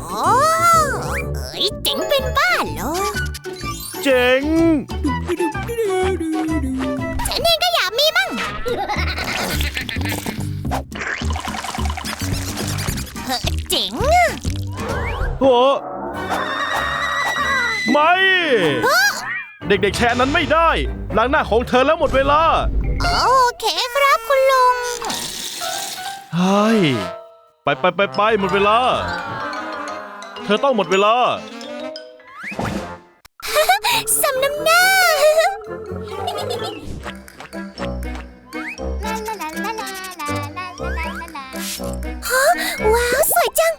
โอ้เอ้ยเจ๋งเป็นบ้าเหรอเจ๋ง ฉันเองก็อยากมีมั่งเฮ้ยเจ๋งอะโหไม่ เด็กๆแชร์นั้นไม่ได้ ล้างหน้าของเธอแล้วหมดเวลาโอเคครับคุณลุง เฮ้ย ไปไปไปไปหมดเวลา เธอต้องหมดเวลา สำน้ำหน้า ฮะว้าว สวยจัง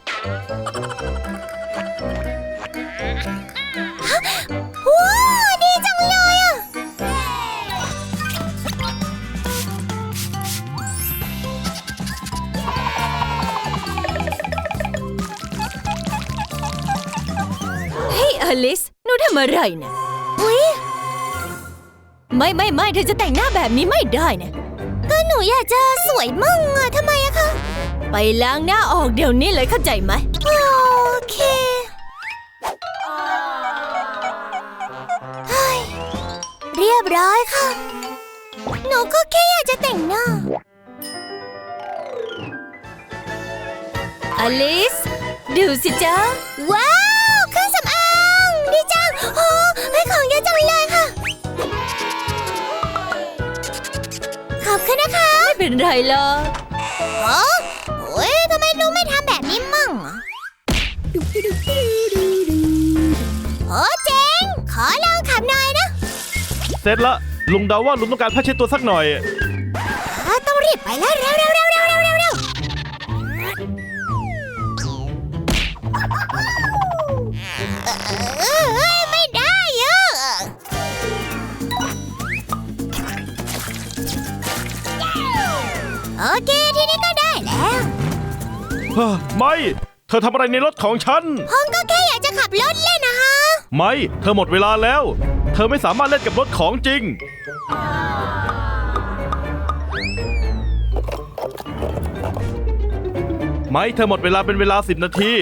อะไรนะอุ๊ยไม่ไม่ไม่เธอจะแต่งหน้าแบบนี้ไม่ได้นะ ก็หนูอยากจะสวยมั่งอะทำไมอะคะ ไปล้างหน้าออกเดี๋ยวนี้เลยเข้าใจไหม โอเคเฮ้ยเรียบร้อยค่ะ หนูก็แค่อยากจะแต่งหน้า อลิส ดูสิจ๊ะว้าว ดีจังโอ้ให้ของเยอะจังเลยค่ะ ขอบคุณนะคะไม่เป็นไรหรอกโอ้โอ้ยทำไมลุงไม่ทำแบบนี้มั่งอะโอ้เจ๋ง ขอลองขับหน่อยนะเสร็จละลุงเดาว่าลุงต้องการผ้าเช็ดตัวสักหน่อย อ่าต้องรีบไปแล้วเร็วเร็วเร็วเร็วเร็วเร็วเร็ว อเคทีนี้ก็ได้แล้ว เฮ้อไม่ เธอทำอะไรในรถของฉัน ผมก็แค่อยากจะขับรถเล่นนะฮะ ไม่ เธอหมดเวลาแล้ว เธอไม่สามารถเล่นกับรถของจริง ไม่ เธอหมดเวลาเป็นเวลาสิบนาที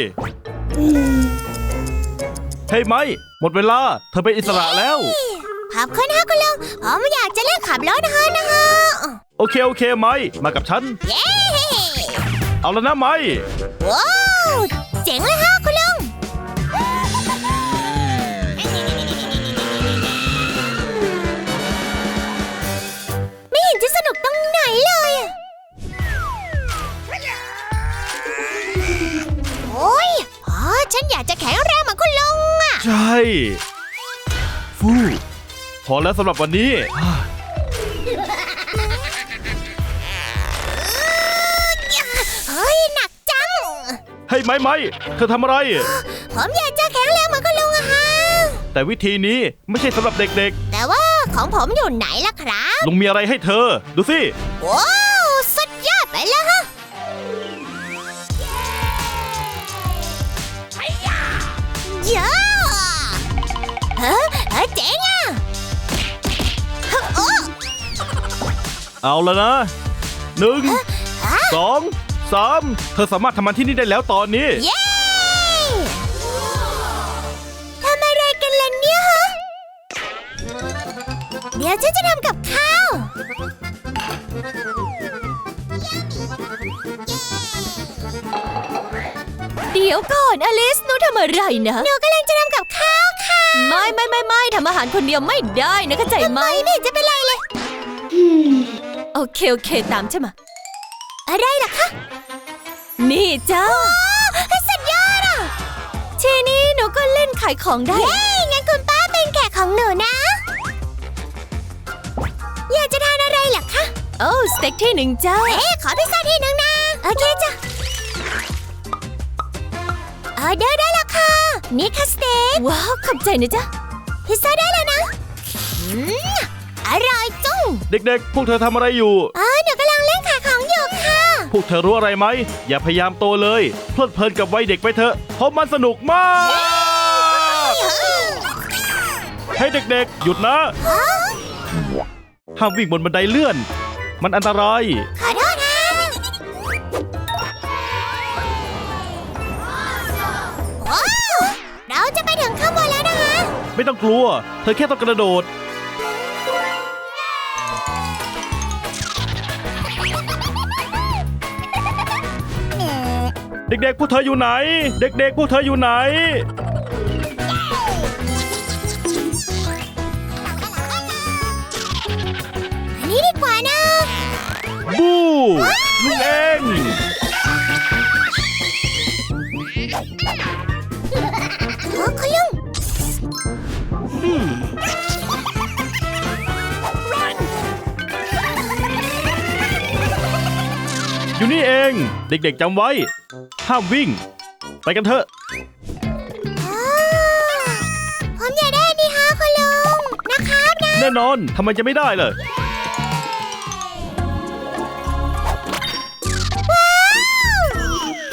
เฮ้ยไม่ หมดเวลา เธอเป็นอิสระแล้ว ขอบคุณฮะคุณลุงผมอยากจะเล่นขับรถนะฮะนะฮะ โอเคโอเคไม่มากับฉัน เย้ เอาแล้วนะไม่ว้าว เจ๋งเลยฮะคุณลุง ไม่เห็นจะสนุกตรงไหนเลยอะโอ้ยอ๋อฉันอยากจะแข็งแรงเหมือนคุณลุงอะ ใช่ ฟู พอแล้วสำหรับวันนี้ เฮ้ยไม่ไม่เธอทำอะไร ผมอยากจะแข็งแรงเหมือนคุณลุงอะฮะ แต่วิธีนี้ไม่ใช่สำหรับเด็กแต่ว่าของผมอยู่ไหนล่ะครับๆ ลุงมีอะไรให้เธอ ดูสิ ว้าวสุดยอดไปเลยฮะเยอะเฮ้ยเฮ้ยเจ๋งอะโอ้เอาแล้วนะหนึ่งฮะสอง สามเธอสามารถทำมันที่นี่ได้แล้วตอนนี้ เย้ ทำอะไรกันล่ะเนี่ยฮะ เดี๋ยวฉันจะทำกับข้าว เดี๋ยวก่อนอลิสหนูทำอะไรนะหนูกำลังจะทำกับข้าวค่ะ ไม่ไม่ไม่ไม่ทำอาหารคนเดียวไม่ได้นะเข้าใจไหมไม่ไม่เห็นจะเป็นไรเลย โอเค โอเค ตามฉันมาอะไรล่ะคะ นี่จ้าอ้าวสุดยอดอะ ทีนี้หนูก็เล่นขายของได้ เย้งั้นคุณป้าเป็นแขกของหนูนะ อยากจะทานอะไรล่ะคะโอ้สเต็กที่หนึ่งจ้าเอ๊ะขอพิซซ่าที่หนึ่งนะ โอเคจ้ะออเดอร์ได้แล้วค่ะ นี่ค่ะสเต็ก ว้าว ขอบใจนะจ๊ะ พิซซ่าได้แล้วนะ อืม อร่อยจุ้งเด็กๆ พวกเธอทำอะไรอยู่ อ๋อ พวกเธอรู้อะไรไหม อย่าพยายามโตเลย เพลิดเพลินกับวัยเด็กไปเถอะเพราะมันสนุกมาก ให้เด็กๆ หยุดนะ ห้ามวิ่งบนบันไดเลื่อน มันอันตราย ขอโทษนะเราจะไปถึงข้างบนแล้วนะคะ ไม่ต้องกลัว เธอแค่ต้องกระโดด เด็กๆ พวกเธออยู่ไหน เด็กๆ พวกเธออยู่ไหน อันนี้ดีกว่านะบูลุงเองโอ้คุณลุง อ ยู่นี่เอง เด็กๆจำไว้ ห้ามวิ่ง ไปกันเถอะ อ้าวผมอยากได้อันนี่ฮะคุณลุง นะครับนะ แน่นอนทำไมจะไม่ได้เลย ว้าว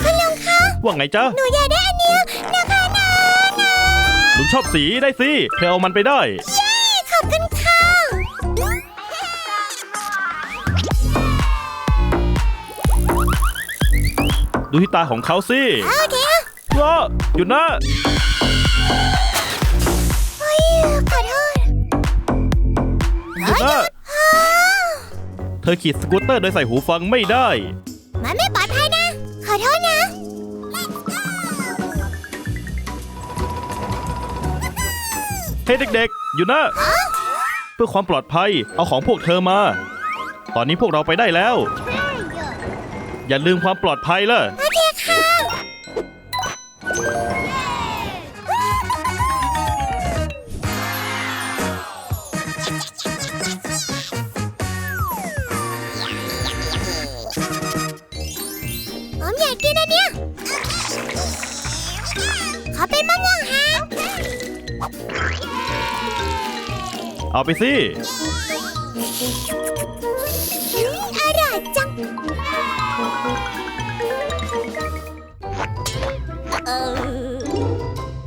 คุณลุงคะ ว่าไงจ๊ะหนูอยากได้อันเนี้ยนะคะนะนะลุงชอบสีได้สิเธอเอามันไปได้ เดูที่ตาของเขาสิโอเคอะว้าหยุดนะเฮ้ยขอโทษหยุดนะอ้าวเธอขี่สกูตเตอร์โดยใส่หูฟังไม่ได้ มันไม่ปลอดภัยนะ ขอโทษนะ เฮ้ยเด็กๆ อยู่นะ เพื่อความปลอดภัย เอาของพวกเธอมา ตอนนี้พวกเราไปได้แล้ว อย่าลืมความปลอดภัยล่ะโอเคค่ะผมอยากกินอันเนี้ยขอเป็นมะม่วงฮะเอาไปสิอื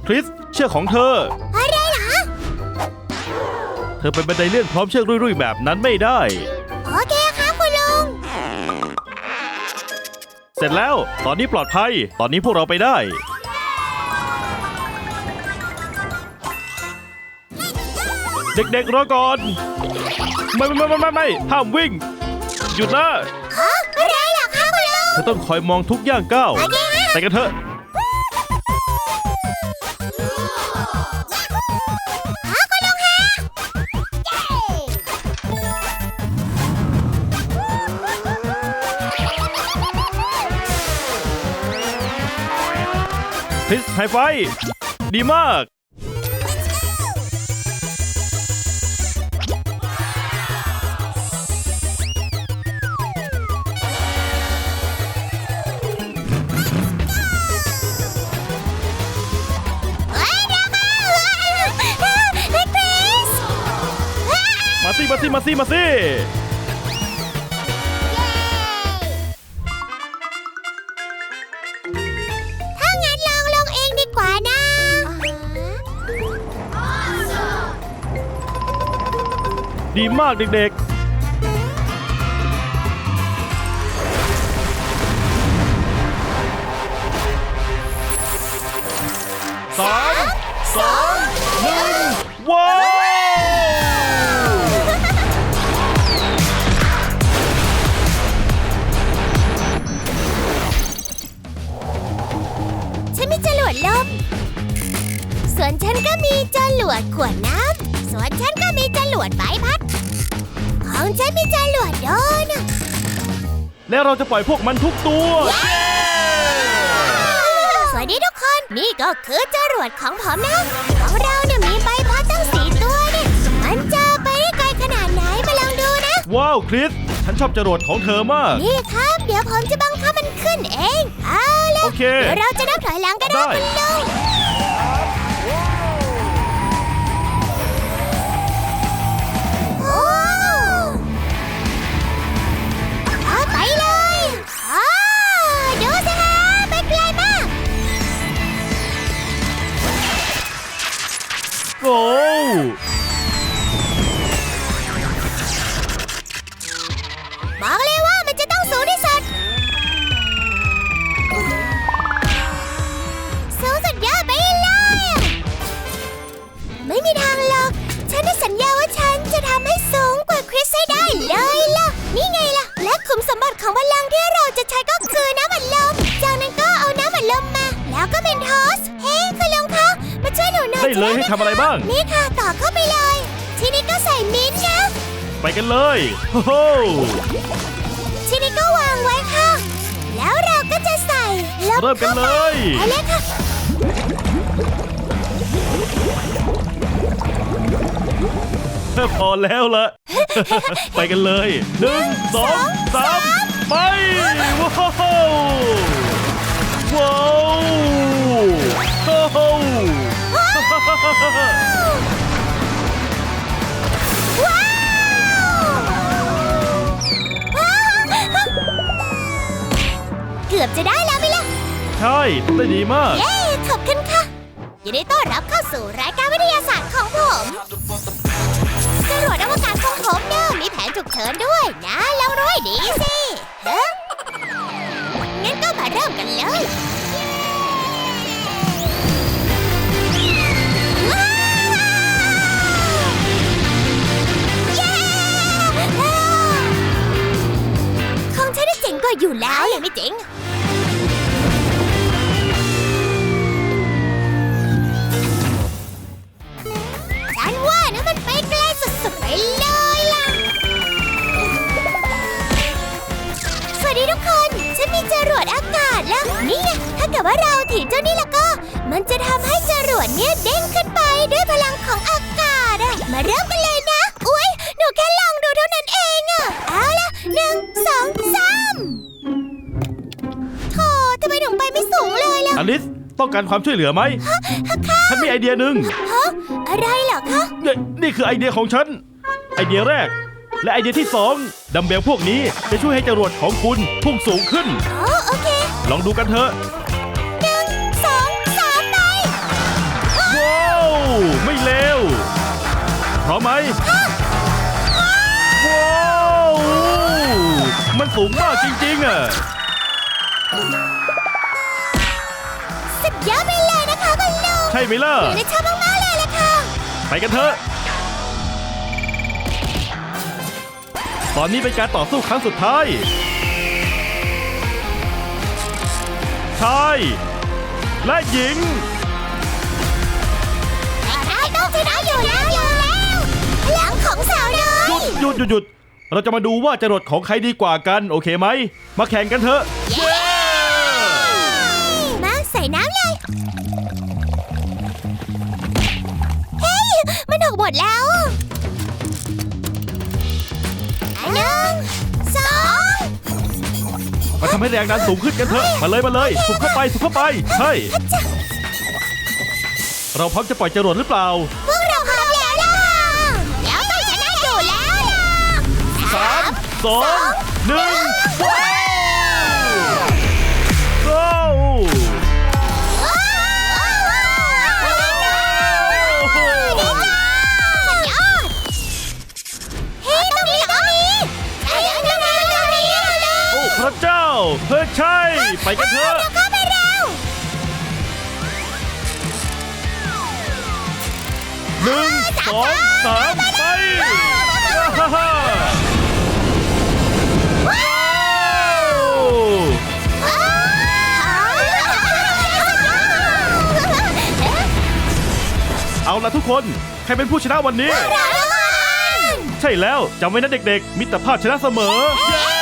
คริส เชือกของเธอ อะไรเหรอ เธอเป็นบันไดเลื่อนพร้อมเชือกรุ่ยๆแบบนั้นไม่ได้ โอเคครับคุณลุง เสร็จแล้ว ตอนนี้ปลอดภัย ตอนนี้พวกเราไปได้ เด็กๆรอก่อน ไม่ไม่ไม่ไม่ไม่ห้ามวิ่ง หยุดนะ ฮะอะไรเหรอครับคุณลุง เธอต้องคอยมองทุกย่างก้าว โอเคฮะ ไปกันเถอะฮะ คริสไฮไฟ ดีมาก มาสิมาสิมาสิมาสิ ดีมากเด็กๆสามสองหนึ่งว้าวฉันมีจรวดลม ส่วนฉันก็มีจรวดขวดน้ำ ส่วนฉันก็มีจรวดใบพัดของฉัน มีจรวดโดนและเราจะปล่อยพวกมันทุกตัว สวัสดีทุกคน นี่ก็คือจรวดของผมนะ ของเราเนี่ยมีใบพัดตั้งสี่ตัวเนี่ย มันจะไปได้ไกลขนาดไหนมาลองดูนะ ว้าวคริส ฉันชอบจรวดของเธอมาก นี่ครับ เดี๋ยวผมจะบังคับมันขึ้นเอง เอาละโอเค เดี๋ยวเราจะนับถอยหลังกันนะได้ คุณลุง ทำอะไรบ้าง นี่ค่ะต่อเข้าไปเลย ทีนี้ก็ใส่มิ้นท์นะไปกันเลยโอ้โหทีนี้ก็วางไว้ค่ะ แล้วเราก็จะใส่ลบเริ่มกันเลยไปเลยค่ะ พอแล้วละ ไปกันเลยหนึ่งสองสามไป ว้าวว้าวโอ้โห ว้าวเกือบจะได้แล้วไหมล่ะ ใช่ทำได้ดีมาก เย้ ขอบคุณค่ะ ยินดีต้อนรับเข้าสู่รายการวิทยาศาสตร์ของผมจรวดอวกาศของผมเนี่ยมีแผนฉุกเฉินด้วยนะลองรู้ให้ดีสิ เฮ้งั้นก็มาเริ่มกันเลย ก็อยู่แล้วเลยไม่เจ๋ง อลิสต้องการความช่วยเหลือไหม ฉันมีไอเดียหนึ่งฮะอะไรเหรอคะเนี่ยนี่คือไอเดียของฉัน ไอเดียแรก และไอเดียที่สองดัมเบลพวกนี้จะช่วยให้จรวดของคุณพุ่งสูงขึ้น อ๋อ โอเคลองดูกันเถอะ หนึ่งสองสามไปว้าว ไม่เลวพร้อมไหมว้าว มันสูงมากจริงๆอะ สุดยอดไปเลยนะคะคุณลุงใช่ไหมล่ะหนูชอบมากๆเลยล่ะค่ะ ไปกันเถอะ ตอนนี้เป็นการต่อสู้ครั้งสุดท้าย ชาย และหญิงแต่ชายต้องชนะอยู่แล้วอยู่แล้วพลังของสาวน้อหยุยดหยุดหยุดหยุด เราจะมาดูว่าจรวดของใครดีกว่ากัน โอเคไหม มาแข่งกันเถอะ เลยเฮ้ย มันหกหมดแล้วอันหนึ่งสองมาทำให้แรงดันสูงขึ้นกันเถอะ มาเลยมาเลย สุกเข้าไปสุกเข้าไปใช่เราพร้อมจะปล่อยจรวดหรือเปล่าพวกเราพร้อมแล้วล่ะแล้วต้องชนะอยู่แล้วล่ะสามสองหนึ่ง เจ้าเฮ้ยใช่ ไปกันเถอะเข้าไปเร็วหนึ่งสองสามไปว้าวว้าวเอาละทุกคน ใครเป็นผู้ชนะวันนี้ ใช่แล้วจำไว้นะเด็กๆ มิตรภาพชนะเสมอเย้